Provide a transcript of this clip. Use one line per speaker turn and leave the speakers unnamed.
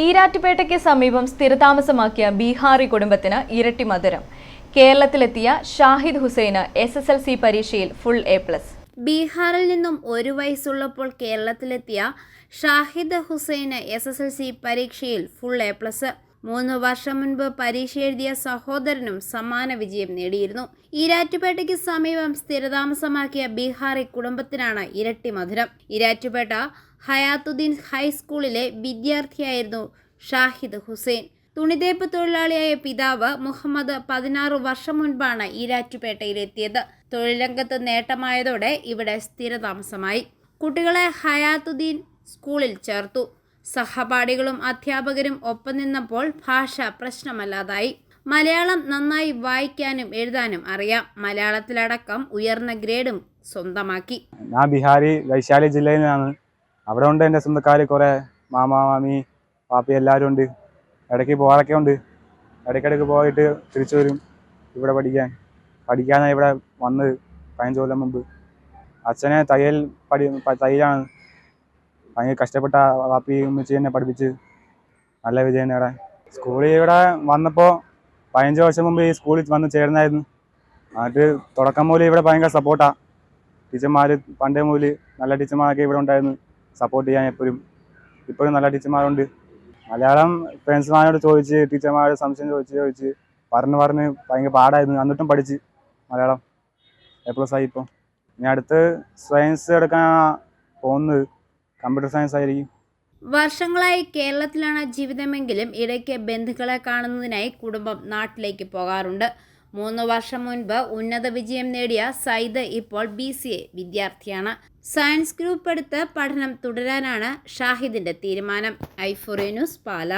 ഈരാറ്റുപേട്ടയ്ക്ക് സമീപം സ്ഥിരതാമസമാക്കിയ ബീഹാറി കുടുംബത്തിന് ഇരട്ടി മധുരം. കേരളത്തിലെത്തിയ ഷാഹിദ് ഹുസൈന് എസ് എസ് എൽ സി പരീക്ഷയിൽ ഫുൾ എ പ്ലസ്
ബീഹാറിൽ നിന്നും ഒരു വയസ്സുള്ളപ്പോൾ കേരളത്തിലെത്തിയ ഷാഹിദ് ഹുസൈന് എസ് എസ് എൽ സി പരീക്ഷയിൽ ഫുൾ എ പ്ലസ് മൂന്ന് വർഷം മുൻപ് പരീക്ഷ എഴുതിയ സഹോദരനും സമാന വിജയം നേടിയിരുന്നു. ഈരാറ്റുപേട്ടയ്ക്ക് സമീപം സ്ഥിരതാമസമാക്കിയ ബീഹാറി കുടുംബത്തിനാണ് ഇരട്ടി മധുരം. ഇരാറ്റുപേട്ട ഹയാത്തുദ്ദീൻ ഹൈസ്കൂളിലെ വിദ്യാർത്ഥിയായിരുന്നു ഷാഹിദ് ഹുസൈൻ. തുണിതേപ്പ് തൊഴിലാളിയായ പിതാവ് മുഹമ്മദ് പതിനാറ് വർഷം മുൻപാണ് ഈരാറ്റുപേട്ടയിലെത്തിയത്. തൊഴിലംഗത്ത് നേട്ടമായതോടെ ഇവിടെ സ്ഥിരതാമസമായി. കുട്ടികളെ ഹയാത്തുദ്ദീൻ സ്കൂളിൽ ചേർത്തു. സഹപാഠികളും അധ്യാപകരും ഒപ്പം നിന്നപ്പോൾ ഭാഷ പ്രശ്നമല്ലാതായി. മലയാളം നന്നായി വായിക്കാനും എഴുതാനും അറിയാം. മലയാളത്തിലടക്കം ഉയർന്ന ഗ്രേഡും സ്വന്തമാക്കി.
ഞാൻ ബിഹാരി വൈശാലി ജില്ലയിൽ നിന്നാണ്. അവിടെ ഉണ്ട് എന്റെ സ്വന്തക്കാർ കുറേ. മാമ മാമി പാപ്പി എല്ലാവരും ഉണ്ട്. ഇടയ്ക്ക് പോകാറൊക്കെ ഉണ്ട്. ഇടയ്ക്കിടയ്ക്ക് പോയിട്ട് തിരിച്ചു വരും ഇവിടെ പഠിക്കാൻ. പഠിക്കാനാണ് ഇവിടെ വന്നത് പതിനഞ്ച് കൊല്ലം മുമ്പ്. അച്ഛനെ തയ്യൽ പഠി തയ്യലാണ്. ഭയങ്കര കഷ്ടപ്പെട്ട വാപ്പി ഉമ്മച്ചി എന്നെ പഠിപ്പിച്ച് നല്ല വിജയം നേടാൻ സ്കൂളിൽ ഇവിടെ വന്നപ്പോൾ പതിനഞ്ച് വർഷം മുമ്പ് ഈ സ്കൂളിൽ വന്ന് ചേർന്നായിരുന്നു. എന്നിട്ട് തുടക്കം മുതൽ ഇവിടെ ഭയങ്കര സപ്പോർട്ടാണ് ടീച്ചർമാർ പണ്ടേ മുതൽ നല്ല ടീച്ചർമാരൊക്കെ ഇവിടെ ഉണ്ടായിരുന്നു. സപ്പോർട്ട് ചെയ്യാൻ എപ്പോഴും. ഇപ്പോഴും നല്ല ടീച്ചർമാരുണ്ട്. മലയാളം ഫ്രണ്ട്സുമാരോട് ചോദിച്ച് ടീച്ചർമാരോട് സംശയം ചോദിച്ച് ചോദിച്ച് പറഞ്ഞ് പറഞ്ഞ് ഭയങ്കര പാടായിരുന്നു. എന്നിട്ടും പഠിച്ച് മലയാളം എ പ്ലസ് ആയി ഇപ്പോൾ ഇനി അടുത്ത് സയൻസ് എടുക്കാൻ പോകുന്നത് കമ്പ്യൂട്ടർ സയൻസ് ആയിരിക്കും.
വർഷങ്ങളായി കേരളത്തിലാണ് ജീവിതമെങ്കിലും ഇടയ്ക്ക് ബന്ധുക്കളെ കാണുന്നതിനായി കുടുംബം നാട്ടിലേക്ക് പോകാറുണ്ട്. മൂന്ന് വർഷം മുൻപ് ഉന്നത വിജയം നേടിയ സൈദ് ഇപ്പോൾ ബി സി എ വിദ്യാർത്ഥിയാണ്. സയൻസ് ഗ്രൂപ്പ് എടുത്ത് പഠനം തുടരാനാണ് ഷാഹിദിന്റെ തീരുമാനം. ഐഫോറിയ ന്യൂസ് പാല.